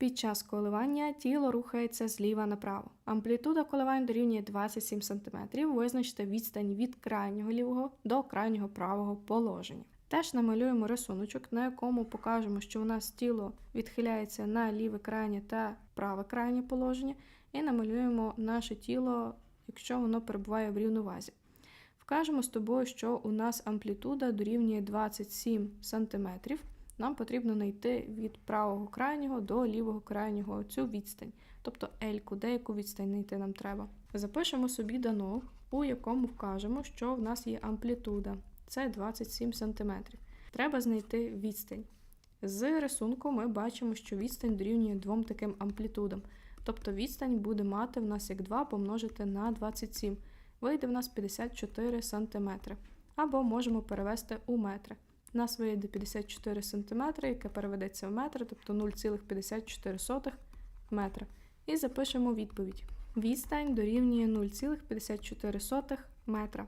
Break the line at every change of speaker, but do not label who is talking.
Під час коливання тіло рухається зліва направо. Амплітуда коливань дорівнює 27 см. Визначте відстань від крайнього лівого до крайнього правого положення. Теж намалюємо рисуночок, на якому покажемо, що у нас тіло відхиляється на ліве крайнє та праве крайнє положення, і намалюємо наше тіло, якщо воно перебуває в рівновазі. Вкажемо з тобою, що у нас амплітуда дорівнює 27 см. Нам потрібно знайти від правого крайнього до лівого крайнього цю відстань, тобто L-ку, деяку відстань знайти нам треба. Запишемо собі дано, у якому вкажемо, що в нас є амплітуда. Це 27 см. Треба знайти відстань. З рисунку ми бачимо, що відстань дорівнює двом таким амплітудам. Тобто відстань буде мати в нас як 2 помножити на 27. Вийде в нас 54 см. Або можемо перевести у метри. У нас вийде 54 см, яке переведеться в метри, тобто 0,54 метра. І запишемо відповідь. Відстань дорівнює 0,54 метра.